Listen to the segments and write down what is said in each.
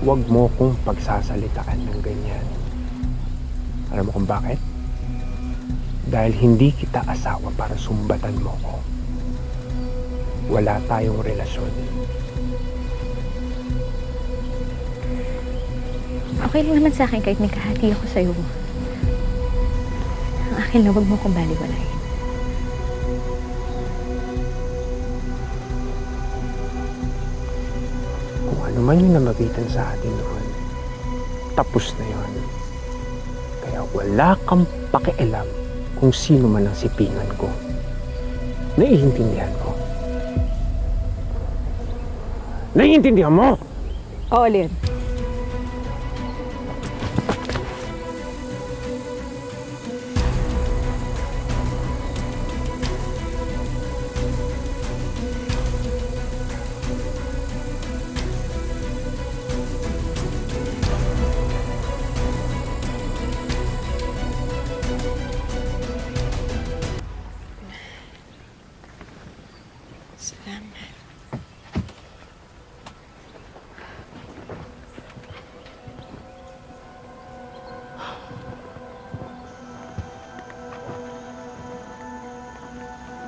huwag mo kong pagsasalitaan ng ganyan. Alam mo kung bakit? Dahil hindi kita asawa para sumbatan mo ko. Wala tayong relasyon. Okay lang naman sa akin kahit may kahati ako sa'yo. Ang akin na huwag mo kong baliwalayin. Kung ano man yung namagitan sa atin noon, tapos na yon. Kaya wala kang pakialam kung sino man ang sipingan ko. Naiintindihan ko. Naiintindihan mo? Oo, Lynn.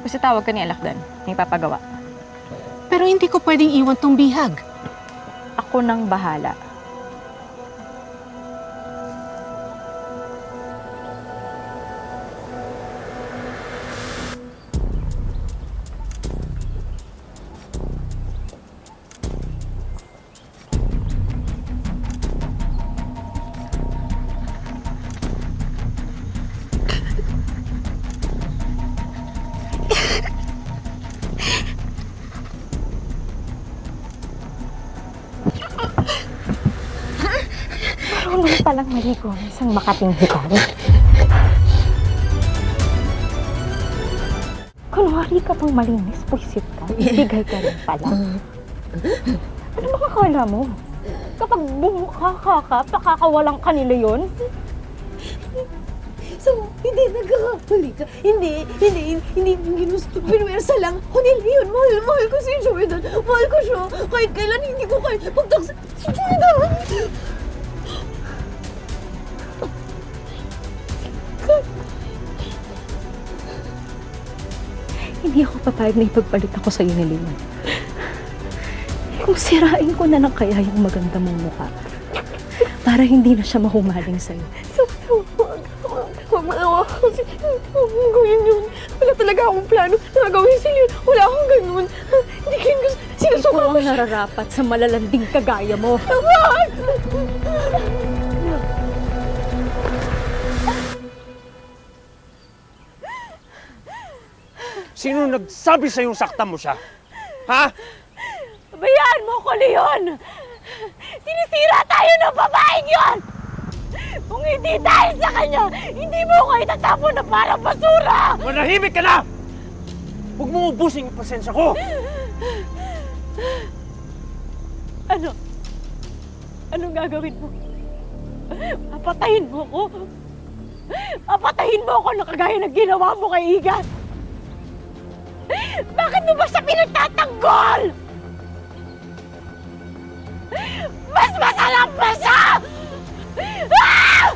Basta tawag ka ni Alakdan. May papagawa. Pero hindi ko pwedeng iwan tong bihag. Ako nang bahala. Palang maligo ng isang makating hikari. Kunwari ka pang malinis, puisit ka. Bigay ka rin pala. Ano ba kakala mo? Kapag bumukha ka ka, pakakawalang kanila yon. So, hindi nagkakapali ka. Hindi, hindi, hindi, hindi ginusto. Pinuwersa lang. Kunil yun. Mahal, mahal ko si Jordan. Mahal ko siya. Kahit kailan hindi ko kaya pagtaksa si Jordan. Hindi ako papayag na ipagpalit ako ni Leon. Kung sirain ko na lang kaya yung maganda mong mukha. Para hindi na siya mahumaling sa'yo. So, so, wag, wag, wag malawa ko kasi huwag gawin yun. Wala talaga akong plano na gawin si Leon. Wala akong ganun. Hindi ko yun gusto. Ikaw Sinusuka ko ang nararapat sa malalanding kagaya mo. Wag! Sino nagsabi sa'yong saktan mo siya? Ha? Bayaan mo ko, Leon! Sinisira tayo ng babaeng yon! Kung hindi dahil sa kanya, hindi mo ko itatapon na parang basura! Manahimik ka na! Huwag mo ubusin yung pasensya ko! Ano? Anong gagawin mo? Papatayin mo ko? Papatayin mo ako na kagaya ng ginawa mo kay Igan? Bakit mo ba siya pinagtatanggol? Mas masarap pa siya! Ah!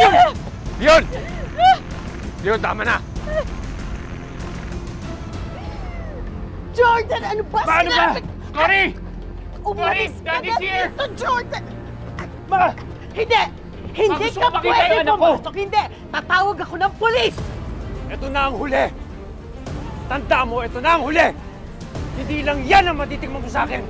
Ah! Leon! Leon, tama na! Jordan, ano ba Paano ba? sinabi? Cory! Umalis ka Daddy's na here! dito, Jordan! Ma! Hindi! Hindi gusto ka ko makita pwede anak ko. pumasok! Hindi! Tatawag ako ng pulis! Ito na ang huli! Tanda mo, ito na ang huli! Hindi lang yan ang matitikman mo sa akin!